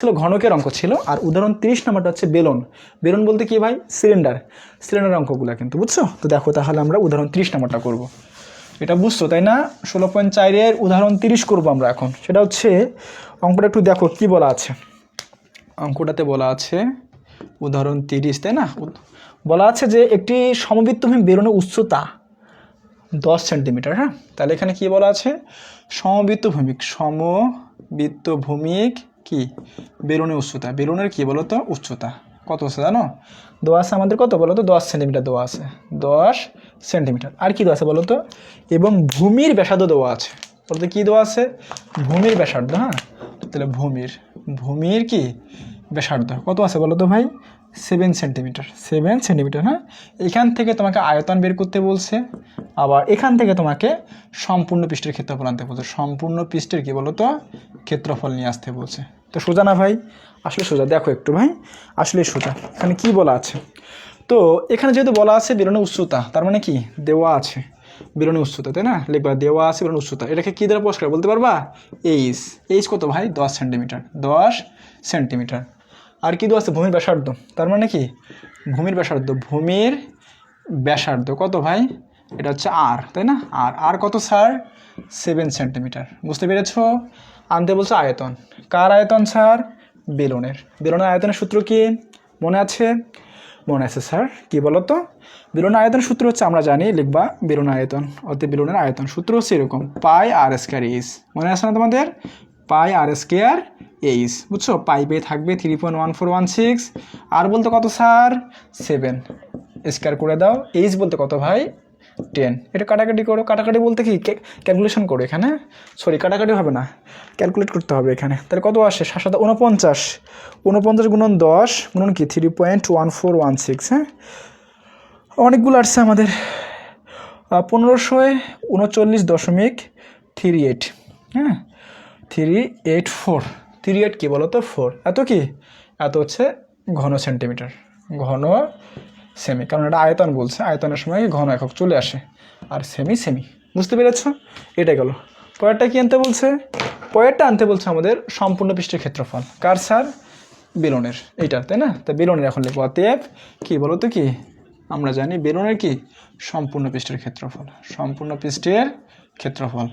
ছিল ঘনকের অঙ্ক ছিল, আর উদাহরণ তিরিশ নাম্বারটা হচ্ছে বেলন। বেলন বলতে কি ভাই? সিলিন্ডার। সিলিন্ডার অঙ্কগুলো কিন্তু, বুঝছ? তো দেখো তাহলে আমরা উদাহরণ তিরিশ নাম্বারটা করব। এটা বুঝছ, তাই না? ষোলো পয়েন্ট চারের উদাহরণ তিরিশ করব আমরা এখন। সেটা হচ্ছে, অঙ্কটা একটু দেখো কি বলা আছে। অঙ্কটাতে বলা আছে, উদাহরণ তিরিশ, তাই না? বলা আছে যে একটি সমবৃত্তভূমি বেরোনোর উচ্চতা দশ সেন্টিমিটার হ্যাঁ? তাহলে এখানে কি বলা আছে? সমবৃত্ত ভূমিক সমবৃত্ত ভূমিক কি? বেলুনের উচ্চতা। বেলুনের কি বলো তো উচ্চতা। কত আছে জানো? দেওয়া আছে আমাদের কত বলো তো দশ সেন্টিমিটার দেওয়া আছে। দশ সেন্টিমিটার। আর কি দেওয়া আছে বলো তো এবং ভূমির ব্যাসার্ধ দেওয়া আছে। বলতে কি দেওয়া আছে? ভূমির ব্যাসার্ধ হ্যাঁ? তাহলে ভূমির। ভূমির কি? ব্যাসার্ধ। কত আছে বলো তো ভাই? সেভেন সেন্টিমিটার সেভেন সেন্টিমিটার হ্যাঁ? এখান থেকে তোমাকে আয়তন বের করতে বলছে। আবার এখান থেকে তোমাকে সম্পূর্ণ পৃষ্ঠের ক্ষেত্রফল আনতে বলছে। সম্পূর্ণ পৃষ্ঠের কি বলো তো ক্ষেত্রফল নিয়ে আসতে বলছে। তো সোজা না ভাই? আসলে সোজা, দেখো একটু ভাই। আসলে সোজা। এখানে কি বলা আছে? তো এখানে যেহেতু বলা আছে বেরোনের উচ্চতা, তার মানে কি? দেওয়া আছে। বেরোনের উচ্চতা, তাই না? লিখবা, দেওয়া আছে বেরোনের উচ্চতা। এটাকে কী দ্বারা পরিষ্কার বলতে পারবা? এইচ। এইচ কত ভাই? দশ সেন্টিমিটার। দশ সেন্টিমিটার। আর কি দেওয়া আছে? ভূমির ব্যাসার্ধ। তার মানে কি? ভূমির ব্যাসার্ধ। ভূমির ব্যাসার্ধ কত ভাই? এটা হচ্ছে আর তাই না? আর আর কত, স্যার? Seven centimetre. বুঝতে পেরেছ? আনতে বলছে আয়তন। কার আয়তন, স্যার? বেলুনের। বেলুনের আয়তনের সূত্র কি? মনে আছে? মনে আছে, স্যার। কি বলো তো বেলুনের আয়তন সূত্র হচ্ছে, আমরা জানি, লিখবা বেলুন আয়তন। অর্থাৎ বেলুনের আয়তন সূত্র হচ্ছে এরকম, পাই আর স্কোয়ার এইস মনে আছে না তোমাদের? পাই আর স্কোয়ার এইস বুঝছ? পাই পেয়ে থাকবে three point one four one six আর বলতে কত, স্যার? সেভেন স্কোয়ার করে দাও। এইচ বলতে কত, ভাই? টেন। এটা কাটাকাটি করো, কাটাকাটি বলতে কি? ক্যালকুলেশন করো এখানে। সরি কাটাকাটি হবে না। ক্যালকুলেট করতে হবে এখানে। তাহলে কত আসে? সাত সাত উনপঞ্চাশ উনপঞ্চাশ গুণন দশ, গুণন কি? Three point one four one six হ্যাঁ? অনেকগুলো আসছে আমাদের। পনেরোশোয় উনচল্লিশ দশমিক থ্রি এইট হ্যাঁ? Three eight four three eight কী বলো তো ফোর এত কি? এত হচ্ছে ঘন সেন্টিমিটার ঘন সেমি কারণ এটা আয়তন বলছে, আয়তনের সময় ঘন একক চলে আসে। আর সেমি সেমি বুঝতে পেরেছ? এটা গেল। পরেরটা কি আনতে বলছে? পরেরটা আনতে বলছে আমাদের সম্পূর্ণ পৃষ্ঠের ক্ষেত্রফল। কার স্যার? বেলুনের। এইটা, তাই না? তা বেলুনের এখন লিখব। অতএব, কী বলো তো কি? আমরা জানি বেলুনের কি? সম্পূর্ণ পৃষ্ঠের ক্ষেত্রফল। সম্পূর্ণ পৃষ্ঠের ক্ষেত্রফল।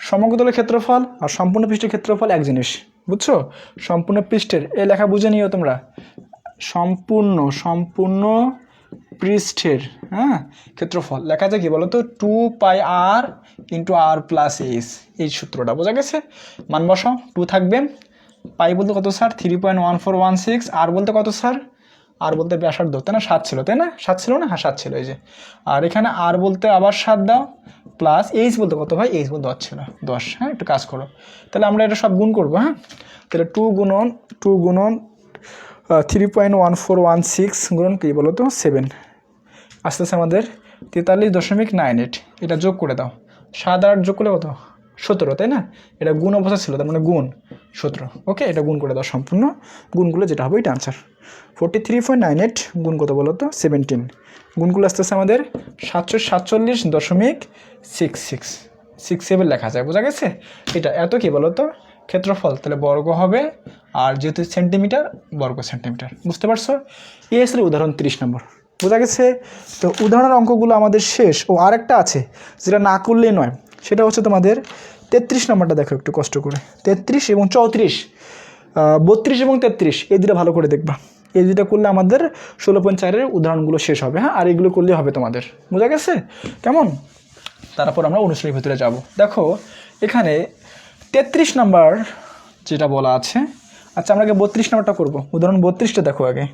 সমগ্রতলের ক্ষেত্রফল আর সম্পূর্ণ পৃষ্ঠের ক্ষেত্রফল এক জিনিস বুঝছ? সম্পূর্ণ পৃষ্ঠের। এ লেখা বুঝে নিও তোমরা। সম্পূর্ণ সম্পূর্ণ পৃষ্ঠের হ্যাঁ ক্ষেত্রফল। লেখা যায় কি বলো তো two pi r into r plus h এই সূত্রটা বোঝা গেছে? মান বসাও। টু থাকবে পাই বলতে কত sir? Three point one four one six r বলতে কত স্যার? আর বলতে ব্যাসার্ধ। তাই না? সাত ছিল, তাই না? সাত ছিল না? হ্যাঁ সাত ছিল, এই যে। আর এখানে আর বলতে আবার সাত দাও। প্লাস এইচ বলতে কত ভাই? এইচ বলতে দশ ছিল। দশ হ্যাঁ একটু কাজ করো। তাহলে আমরা এটা সব গুণ করব হ্যাঁ? তাহলে টু গুণন টু গুণন three point one four one six গুণন কী বলো তো? সেভেন আস্তে আস্তে আমাদের তেতাল্লিশ দশমিক নাইন এইট এটা যোগ করে দাও। সাত আট যোগ করলে কত? সতেরো, তাই না? এটা গুণ অবস্থা ছিল, তার মানে গুণ সতেরো। ওকে এটা গুণ করে দাও সম্পূর্ণ। গুণগুলো যেটা হবে, এটা answer forty three point nine eight গুণ কত বলো তো? সেভেন্টিন গুণগুলো আস্তে আস্তে আমাদের সাতশো সাতচল্লিশ দশমিক সিক্স সিক্স সিক্স সেভেন লেখা যায়, বোঝা গেছে? এটা এত কি বলো তো? ক্ষেত্রফল, তাহলে বর্গ হবে, আর যেহেতু সেন্টিমিটার বর্গ সেন্টিমিটার বুঝতে পারছ? এই আসলে উদাহরণ তিরিশ নম্বর। বোঝা গেছে? তো উদাহরণের অঙ্কগুলো আমাদের শেষ, ও আরেকটা আছে, যেটা না করলেই নয়। সেটা হচ্ছে তোমাদের তেত্রিশ নম্বরটা দেখো একটু কষ্ট করে। তেত্রিশ এবং চৌত্রিশ বত্রিশ এবং তেত্রিশ, এই দুটো ভালো করে দেখবা। এই দুটো করলে আমাদের ষোলো চারের উদাহরণগুলো শেষ হবে হ্যাঁ? আর এগুলো করলে হবে তোমাদের। বোঝা গেছে? কেমন? তারপর আমরা অনুশ্রেণীর ভিতরে যাব। দেখো, এখানে তেত্রিশ নাম্বার যেটা বলা আছে। আচ্ছা আমরা আগে বত্রিশ নাম্বারটা করব। উদাহরণ বত্রিশটা দেখো আগে।